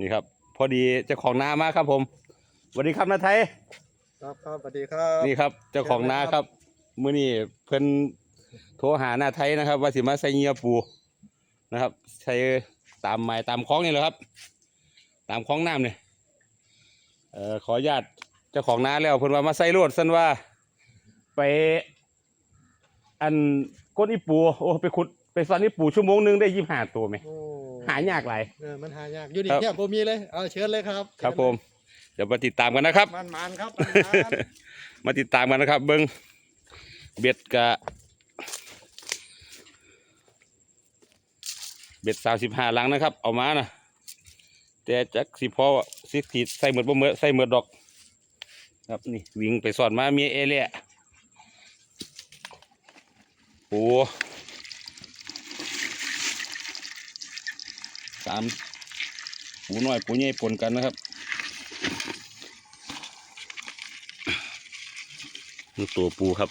นี่ครับ พอดีเจ้าของนามาครับผมสวัสดีครับนาไทยครับครับสวัสดีครับนี่ครับเจ้าของนาครับมื้อนี้เพิ่นโทรหานาไทยนะครับ ว่าสิมาใส่เหงียปูนะครับ ใช้ตามไม้ตามคลองนี่แหละครับ ตามคลองน้ำเนี่ยเอ่อขออนุญาตเจ้าของนาแล้วเพิ่นว่ามาใส่รถซั่นว่าไปอันก้นอีปูโอ้ไปขุด ไปซ่อนอีปูชั่วโมงหนึงได้ยี่สิบห้าตัวไหมโอ้หายากหลาย เออมันหายากอยู่ดีครับแค่ผมมีเลยเอาเชิญเลยครับครับผม เดี๋ยวมาติดตามกันนะครับ มันมันๆครับมันๆ มาติดตามกันนะครับ เบิ้งเบ็ดกะเบ็ดสามสิบห้าลังนะครับ เอามานะแต่จักสิพอสิขีดใส่เหมือดบ่เหมือดใส่เหมือดดอก ครับนี่วิ่งไปสอนมาเมียเอเล่โอ้ สามปูน้อยปูใหญ่ปนกันนะครับนี่ตัวปูครับ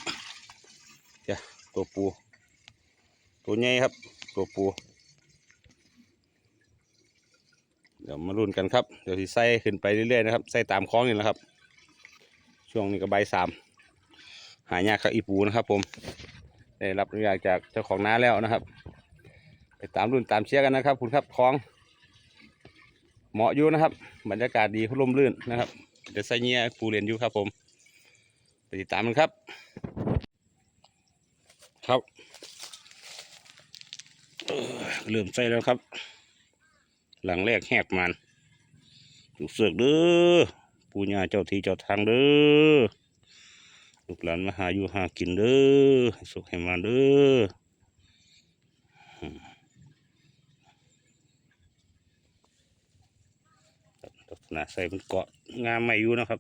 เจ้าตัวปู ตัวใหญ่ครับ ตัวปู เดี๋ยวมาลุ้นกันครับ เดี๋ยวที่ใส่ขึ้นไปเรื่อยๆนะครับใส่ตามคล้องนี่แหละครับ ช่วงนี้ก็ใบสามหายากครับอีปูนะครับผม ได้รับอนุญาตจากเจ้าของน้าแล้วนะครับ ไปตามรุ่นตามเชียร์กันนะครับ คุณครับคล้อง เหมาะอยู่นะครับ บรรยากาศดีร่มรื่นนะครับ เดี๋ยวใส่เงี้ยปูเรียนอยู่ครับผม ไปติดตามกันครับ ครับเริ่มใส่แล้วครับ หลังแรกแหกมันลูกเสือกเด้อปูญาเจ้าที่เจ้าทางเด้อลูกหลานมาหาอยู่หากินเด้อสุขให้มาเด้อ ลักษณะใส่มันเกาะงามไม่อยู่นะครับ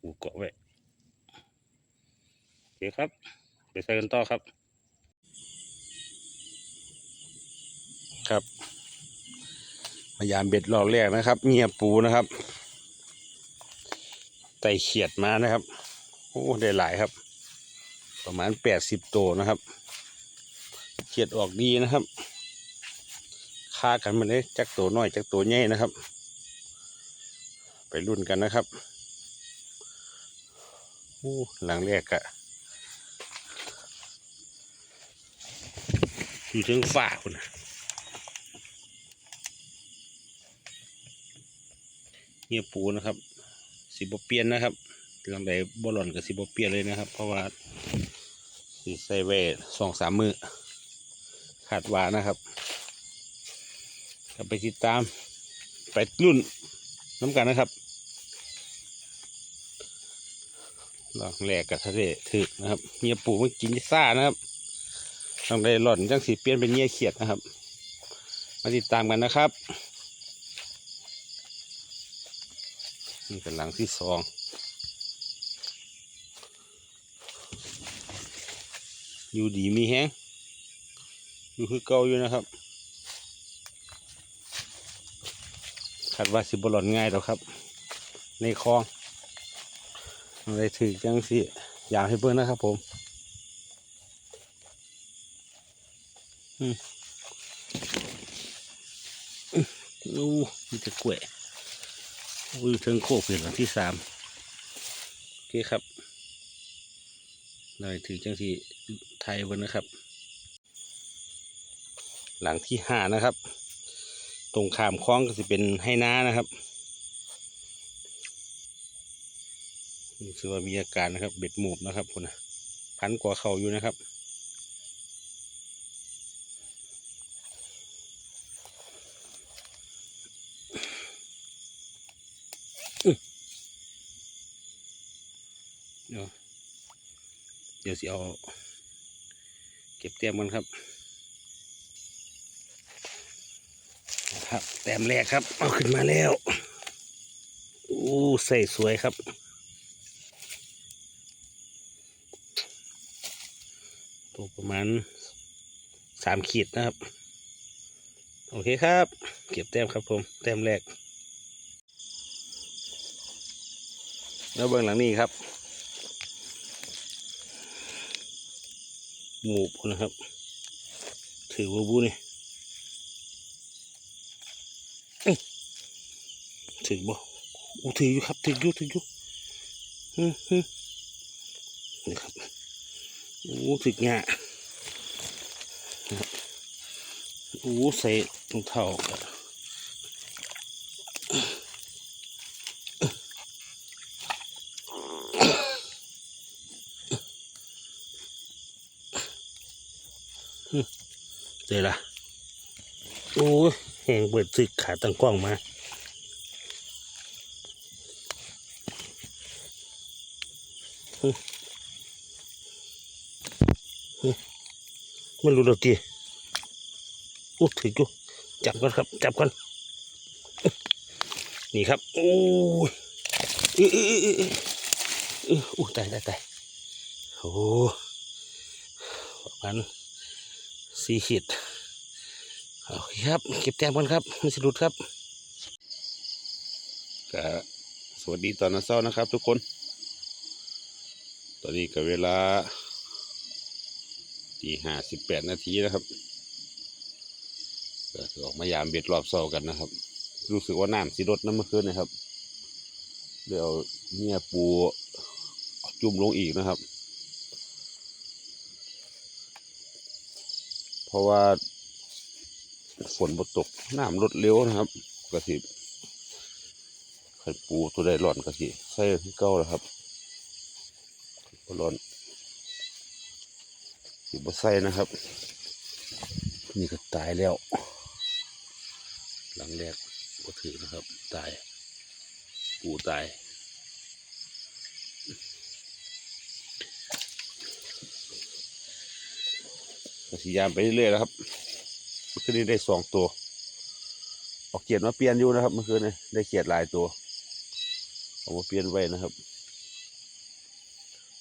ปูเกาะไว้โอเคครับ ไปใส่กันต่อครับ ครับพยายามเบ็ดรอบแรกนะครับ เงียบปูนะครับไต่เขียดมานะครับโอ้ได้หลายครับ ประมาณแปดสิบตัวนะครับ เขียดออกดีนะครับ คากันมาเลยจักตัวน้อยจักตัวใหญ่นะครับ ไปรุ่นกันนะครับโอ้หลังแรกอะอยู่ถึงฝ่าคุณน่ะเงียปูนะครับ สิบเปียนนะครับหลำไดบอลลอนกับสิบเปียนเลยนะครับ เพราะว่าสิใส่ไว้สองสามมือขาดวานะครับ ก็ไปติดตาม ไปรุ่นน้ำกันนะครับลองแหลกกับทะเลถึกนะครับเงียปูมันกินซ่านะครับต้องได้หล่อนจังสีเปลี่ยนเป็นเงียเขียดนะครับ มาติดตามกันนะครับ นี่เป็นหลังที่สองอยู่ดีมีแห้งอยู่คือเก่าอยู่นะครับ คาดว่าสิบหล่อนง่ายหรอกครับ ในคลองอะไรถือจังสิอยากให้เบิ่งนะครับผมอืมอืมอู้มีแต่กล้วยอู้ถึงโคกเป็นหลังที่สามโอเคครับอะไรถือจังสิไทยเบิ่งนะครับ หลังที่ห้านะครับ ตรงขามคล้องก็จะเป็นให้น้านะครับนี่คือว่ามีอาการนะครับ เบ็ดหมูบนะครับคุณนะพันกว่าเขาอยู่นะครับเดี๋ยวเดี๋ยวสิเอาเก็บเตรียมกันครับ ครับแต้มแรกครับ เอาขึ้นมาแล้วอู้ใส่สวยครับ ตัวประมาณสามขีดนะครับ โอเคครับ เก็บแต้มครับผมแต้มแรก แล้วเบื้องหลังนี้ครับหมูนะครับ ถือว่าบูนี่ ถึงบ่โอ้ถืออยู่ครับ ถืออยู่ถืออยู่นี่ครับโอ้ถึกงะนะครับโอ้ใส่รงเท้าก็ฮึเจอละ โอ้ยแหงเบิดซึกขาตั้งกล้องมามันรู้ดอกจีอู้ถือกูจับกันครับ จับกัน นี่ครับ โอ้ยเออเออเออเออเอออู้ตายตายตายโอ้ประมาณสี่ขีด โอเคครับ เก็บแต้มกันครับไม่สะดุดครับก็สวัสดีตอนนเช้านะครับ ทุกคน ตอนนี้ก็เวลาตีห้าสิบแปดนาทีนะครับก็ออกมายามเบ็ดรอบเสากันนะครับ รู้สึกว่าน้ำสิลดน้ำเมื่อคืนนะครับเดี๋ยวเนี่ยปูจุ่มลงอีกนะครับ เพราะว่า ฝนบตกน้ำลดเร็วนะครับกระสิไข่ปูตัวใดร้อนกระสิใส่ที่เก้าแล้วครับบ่ร้อนสิบใส่นะครับ นี่ก็ตายแล้ว หลังแรกก็ถือนะครับ ตาย ปูตายก็พยายามไปเรื่อยๆแล้วครับ เมื่อคืนนี้ได้สองตัว ออกเกียรติมาเปลี่ยนอยู่นะครับ เมื่อคืนนี้ได้เกียรติหลายตัวเอามาเปลี่ยนไว้นะครับ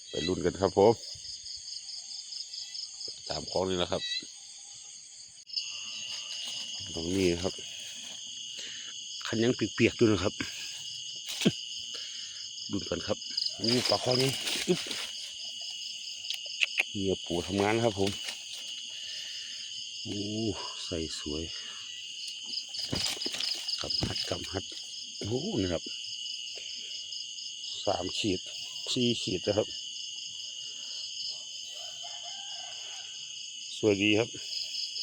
ไปรุ่นกันครับผมตามคลองนี่นะครับตรงนี้ครับคันยังเปียกๆอยู่นะครับดูกันครับอู้ปลาคอนี้อึ๊บเนี่ยปูทำงานครับผมอู้ ใส่สวยกำฮัดกำฮัดโอ้นะครับสามขีดสี่ขีดนะครับ สวยดีครับ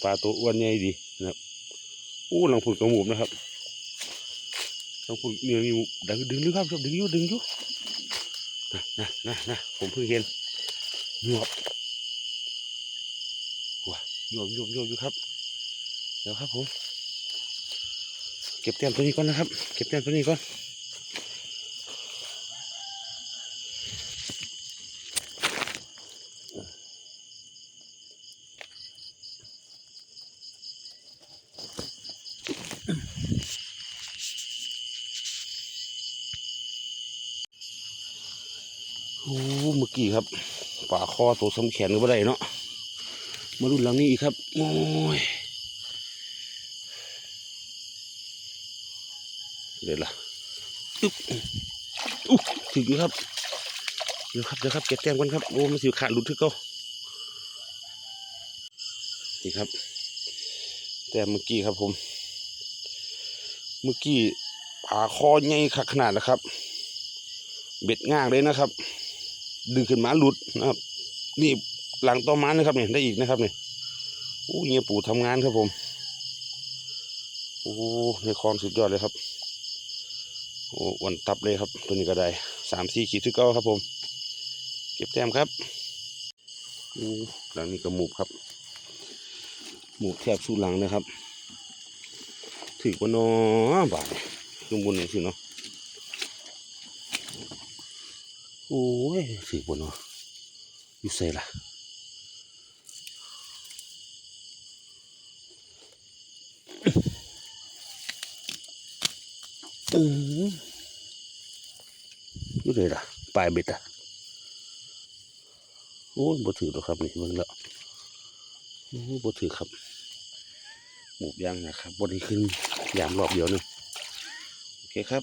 ปลาตัวอ้วนใหญ่ดีนะครับอู้หลังผุดกระหมูบนะครับหลังผุดเนื้อนี่ดึงดึงอยู่ครับดึงยู่ดึงยู่นะนะนะนะผมเพิ่งเห็นหยวบว้าหยวบหยวบหยวบอยู่ครับ ดี๋ยวครับผม เก็บแต้มตัวนี้ก่อนนะครับ เก็บแต้มตัวนี้ก่อนโอ้เมื่อกี้ครับป่าคอตัวสำแขนก็ไม่ได้เนาะมารุ่นหลังนี้อีกครับ โอ้ย เดี๋ยวละอึ๊บอุ๊ถึงอยู่ครับเดี๋ยวครับเดี๋ยวครับเก็บแต้มกันครับโอ้มันสิขาดหลุดทึกเก็นี่ครับ แต้มเมื่อกี้ครับผม เมื่อกี้ผาคอใหญ่ขนาดนะครับ เบ็ดง่างเลยนะครับ ดึงขึ้นมาหลุดนะครับ นี่หลังต่อมานะครับเนี่ยได้อีกนะครับเนี่ยโอ้เงี้ยปู่ทำงานครับผม โอ้ในคลองสุดยอดเลยครับ โอ้อ้วันตับเลยครับ ตัวนี้ก็ได้สามสี่ขีดที่เก้าครับผม เก็บแต้มครับโอ้หลังนี้ก็หมูบครับ หมูบแทบสู้หลังนะครับ ถือว่านอบาทข้างบนนี่สิเนาะโอ้ยสีบนเนาะอยู่ใส่ละอืม อยู่เลยล่ะปลายเบ็ดอะโอ้ยบ่ถือหรอกครับนี่มึงแล้วโอ้บ่ถือครับหมูย่างนะครับบนนี้ขึ้นยามรอบเดียวหนึงโอเคครับ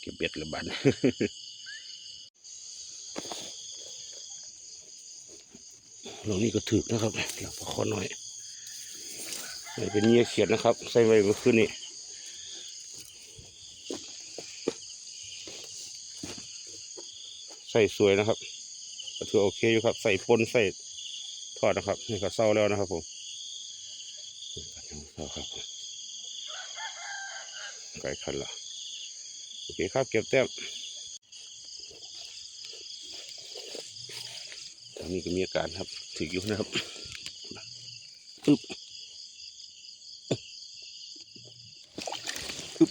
เก็บเบ็ดละบันหลงนี่ก็ถึกนะครับเดี๋ยวพอขอหน่อยนี่เป็นเงี้ยเขียดนะครับ ใส่ไว้เมื่อคืนนี้ ใส่สวยนะครับก็ถือโอเคอยู่ครับ ใส่ปนใส่ทอดนะครับนี่ก็เศร้าแล้วนะครับผมเอาครับไก่ขันละโอเคครับเก็บแต้มตอนนี้ก็มีอาการครับถืออยู่นะครับอึ๊บอึ๊บ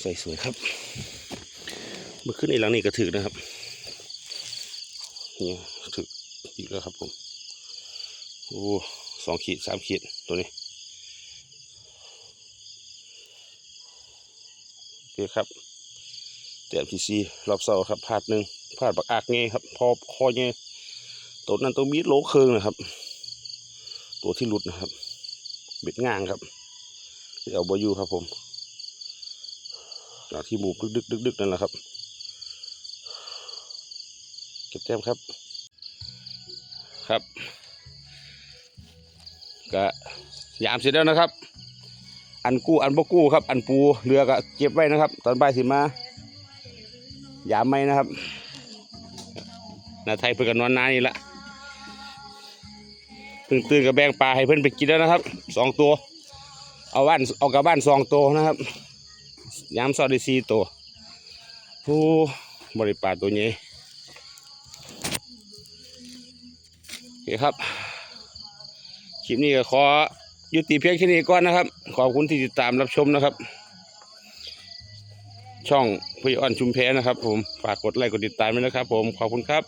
ใส่สวยครับ เมื่อขึ้นในหลังนี้ก็ถึกนะครับนี่ถึกอีกแล้วครับผมโอ้สองขีดสามขีดตัวนี้โอเคครับเต็มทีซีรอบเสาครับพาดหนึ่งพาดบักอากเงี้ครับ พอคอเงี้ตัวนั้นตัวมีดโลเคิงนะครับ ตัวที่หลุดนะครับเบ็ดง่างครับเอาบอยู่ครับผมจากที่หมูดึกดึกดึกๆนั่นแหละครับ ก็บแต้มครับ ครับก็ยามเสร็จแล้วนะครับ อันกู้อันบกู้ครับ อันปูเรือก็เก็บไว้นะครับ ตอนบ่ายสิมายามไม่นะครับนาไทยเพิ่งกันนอนนานนี่ละเพิ่งตื่นกับแบงปลาให้เพิ่อนไปกินแล้วนะครับสองตัว เอาบ้านเอากับบ้านสองตัวนะครับยามสอดได้สี่ตัวโอ้บริปลาตัวนี้ เคครับคลิปนี้ก็ขอยุติเพียงแค่นี้ก่อนนะครับ ขอบคุณที่ติดตามรับชมนะครับ ช่องพี่อ่อนชุมแพนะครับ ผมฝากกดไลค์กดติดตามด้วยนะครับ ผมขอบคุณครับ